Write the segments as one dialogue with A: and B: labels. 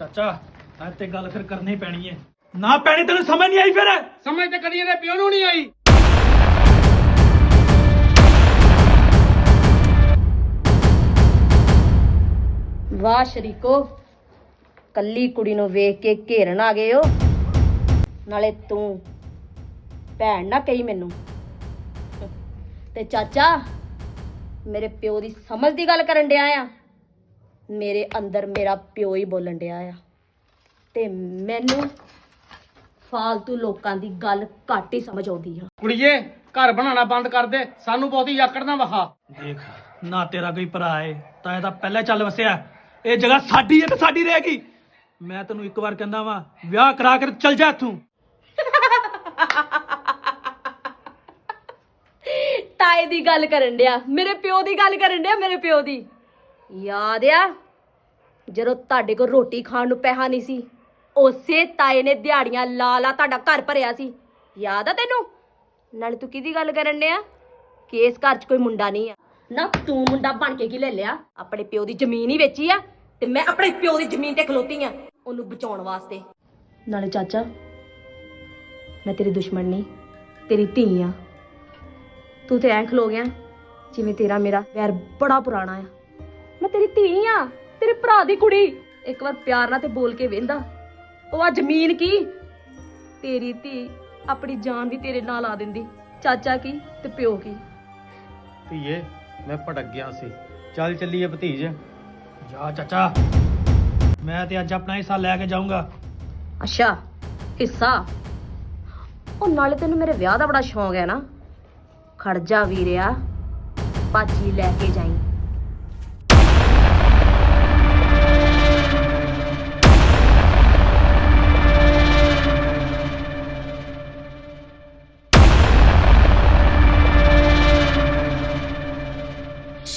A: ਚਾਚਾ ਅੱਜ ਤੇ ਗੱਲ ਫਿਰ ਕਰਨੀ ਪੈਣੀ ਹੈ ਨਾ ਪੈਣੀ ਤੈਨੂੰ ਸਮਝ ਨਹੀਂ ਆਈ ਫਿਰ?
B: ਸਮਝ ਤੇ ਕਦੀ ਇਹਦੇ ਪਿਓ ਨੂੰ ਨਹੀਂ ਆਈ।
C: ਵਾਹ ਸ਼ਰੀਕੋ ਕੱਲੀ ਕੁੜੀ ਨੂੰ ਵੇਖ ਕੇ ਘੇਰਨ ਆ ਗਏ ਹੋ। ਨਾਲੇ ਤੂੰ ਭੈਣ ਨਾ ਕਹੀ ਮੈਨੂੰ। ਤੇ ਚਾਚਾ ਮੇਰੇ ਪਿਓ ਦੀ ਸਮਝ ਦੀ ਗੱਲ ਕਰਨ ਡਿਆ ਆ। ਮੇਰੇ ਅੰਦਰ ਮੇਰਾ ਪਿਓ ਹੀ ਬੋਲਣ ਡਿਆ ਆ। ਤੇ ਮੈਨੂੰ ਫਾਲਤੂ ਲੋਕਾਂ ਦੀ ਗੱਲ ਘੱਟ ਹੀ ਸਮਝ ਆਉਂਦੀ ਆ।
B: ਕੁੜੀਏ ਘਰ ਬਣਾਉਣਾ ਬੰਦ ਕਰ ਦੇ ਸਾਨੂੰ ਬਹੁਤੀ ਯਾਕੜ ਨਾ ਵਹਾ
A: ਦੇਖ। ਨਾ ਤੇਰਾ ਕੋਈ ਭਰਾ ਏ ਤਾਂ ਇਹਦਾ ਪਹਿਲਾਂ ਚੱਲ ਵਸਿਆ। ਇਹ ਜਗ੍ਹਾ ਸਾਡੀ ਹੈ ਤੇ ਸਾਡੀ ਰਹੇਗੀ ਮੈਂ ਤੈਨੂੰ ਇੱਕ ਵਾਰ ਕਹਿੰਦਾ ਵਾਂ ਵਿਆਹ ਕਰਾ ਕੇ ਚੱਲ ਜਾ ਇੱਥੋਂ।
C: ਤਾਏ ਦੀ ਗੱਲ ਕਰਨ ਡਿਆ ਮੇਰੇ ਪਿਓ ਦੀ ਗੱਲ ਕਰਨ ਡਿਆ ਮੇਰੇ ਪਿਓ ਦੀ। ਯਾਦ ਆ, ਜਦੋਂ ਤੁਹਾਡੇ ਕੋਲ ਰੋਟੀ ਖਾਣ ਨੂੰ ਪੈਸਾ ਨਹੀਂ ਸੀ, ਉਸੇ ਤਾਏ ਨੇ ਦਿਹਾੜੀਆਂ ਲਾ ਲਾ ਤੁਹਾਡਾ ਘਰ ਭਰਿਆ ਸੀ। ਯਾਦ ਆ ਤੈਨੂੰ? ਨਾਲੇ ਤੂੰ ਕਿਹਦੀ ਗੱਲ ਕਰਨ ਡਿਆ? ਕਿ ਇਸ ਘਰ 'ਚ ਕੋਈ ਮੁੰਡਾ ਨਹੀਂ ਆ। ਨਾ ਤੂੰ ਮੁੰਡਾ ਬਣ ਕੇ ਕੀ ਲੈ ਲਿਆ? ਆਪਣੇ ਪਿਓ ਦੀ ਜ਼ਮੀਨ ਹੀ ਵੇਚੀ ਆ ਤੇ ਮੈਂ ਆਪਣੇ ਪਿਓ ਦੀ ਜ਼ਮੀਨ ਤੇ ਖਲੋਤੀ ਆ ਉਹਨੂੰ ਬਚਾਉਣ ਵਾਸਤੇ। ਨਾਲੇ ਚਾਚਾ, ਮੈਂ ਤੇਰੀ ਦੁਸ਼ਮਣ ਨਹੀਂ, ਤੇਰੀ ਧੀ ਆ। ਤੂੰ ਤੇ ਐਂ ਖਲੋ ਗਿਆ, ਜਿਵੇਂ ਤੇਰਾ ਮੇਰਾ ਵੈਰ ਬੜਾ ਪੁਰਾਣਾ ਆ। ਤੇਰੀ ਧੀ ਆ ਤੇਰੇ ਭਰਾ ਦੀ ਕੁੜੀ। ਇੱਕ ਵਾਰ ਪਿਆਰ ਨਾਲ ਤੇ ਬੋਲ ਕੇ ਵੇਂਦਾ ਉਹ ਆ ਜ਼ਮੀਨ ਕੀ? ਤੇਰੀ ਧੀ ਆਪਣੀ ਜਾਨ ਵੀ ਤੇਰੇ ਨਾਲ ਆ ਦਿੰਦੀ। ਚਾਚਾ ਕੀ ਤੇ ਪਿਓ ਕੀ?
B: ਧੀਏ ਮੈਂ ਭਟਕ ਗਿਆ ਸੀ। ਚੱਲ ਚੱਲੀਏ ਭਤੀਜ।
A: ਜਾ ਚਾਚਾ। ਮੈਂ ਤੇ ਅੱਜ ਆਪਣਾ ਹਿੱਸਾ ਲੈ ਕੇ ਜਾਊਂਗਾ।
C: ਅੱਛਾ ਹਿੱਸਾ? ਉਹ ਨਾਲੇ ਤੈਨੂੰ ਮੇਰੇ ਵਿਆਹ ਦਾ ਬੜਾ ਸ਼ੌਂਕ ਹੈ ਨਾ। ਖੜ ਜਾ ਵੀਰਿਆ ਪਾਜੀ ਲੈ ਕੇ ਜਾਈ।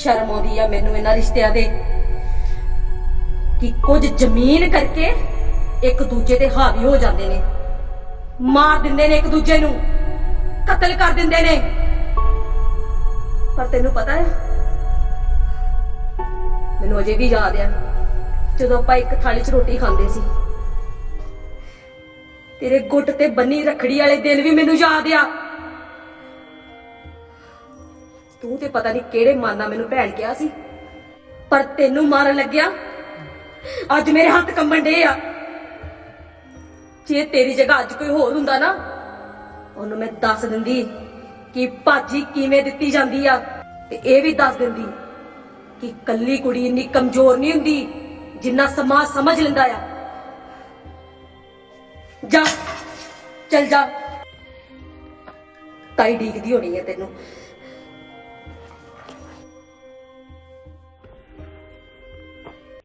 C: ਸ਼ਰਮ ਆਉਂਦੀ ਆ ਮੈਨੂੰ ਇਹਨਾਂ ਰਿਸ਼ਤਿਆਂ ਦੇ। ਕਿ ਕੁਝ ਜ਼ਮੀਨ ਕਰਕੇ ਇੱਕ ਦੂਜੇ ਤੇ ਹਾਵੀ ਹੋ ਜਾਂਦੇ ਨੇ। ਮਾਰ ਦਿੰਦੇ ਨੇ ਇੱਕ ਦੂਜੇ ਨੂੰ। ਕਤਲ ਕਰ ਦਿੰਦੇ ਨੇ। ਪਰ ਤੈਨੂੰ ਪਤਾ ਹੈ, ਮੈਨੂੰ ਅਜੇ ਵੀ ਯਾਦ ਆ, ਜਦੋਂ ਆਪਾਂ ਇੱਕ ਥਾਲੀ 'ਚ ਰੋਟੀ ਖਾਂਦੇ ਸੀ। ਤੇਰੇ ਗੁੱਟ ਤੇ ਬੰਨੀ ਰਖੜੀ ਵਾਲੇ ਦਿਨ ਵੀ ਮੈਨੂੰ ਯਾਦ ਆ। ਤੂੰ ਤੇ ਪਤਾ ਨਹੀਂ ਕਿਹੜੇ ਮਨ ਨਾਲ ਮੈਨੂੰ ਭੈਣ ਕਿਹਾ ਸੀ। ਪਰ ਤੈਨੂੰ ਮਾਰਨ ਲੱਗਿਆ। ਅੱਜ ਮੇਰੇ ਹੱਥ ਕੰਬਣ ਡੇ ਆ। ਜੇ ਤੇਰੀ ਜਗ੍ਹਾ ਅੱਜ ਕੋਈ ਹੋਰ ਹੁੰਦਾ ਨਾ, ਉਹਨੂੰ ਮੈਂ ਦੱਸ ਦਿੰਦੀ ਕਿ ਭਾਜੀ ਕਿਵੇਂ ਦਿੱਤੀ ਜਾਂਦੀ ਆ। ਤੇ ਇਹ ਵੀ ਦੱਸ ਦਿੰਦੀ ਕਿ ਕੱਲੀ ਕੁੜੀ ਇੰਨੀ ਕਮਜ਼ੋਰ ਨਹੀਂ ਹੁੰਦੀ, ਜਿੰਨਾ ਸਮਾਜ ਸਮਝ ਲੈਂਦਾ ਆ। ਜਾ, ਚੱਲ ਜਾ। ਤਾਈ ਡੀਕਦੀ ਹੋਣੀ ਹੈ ਤੈਨੂੰ।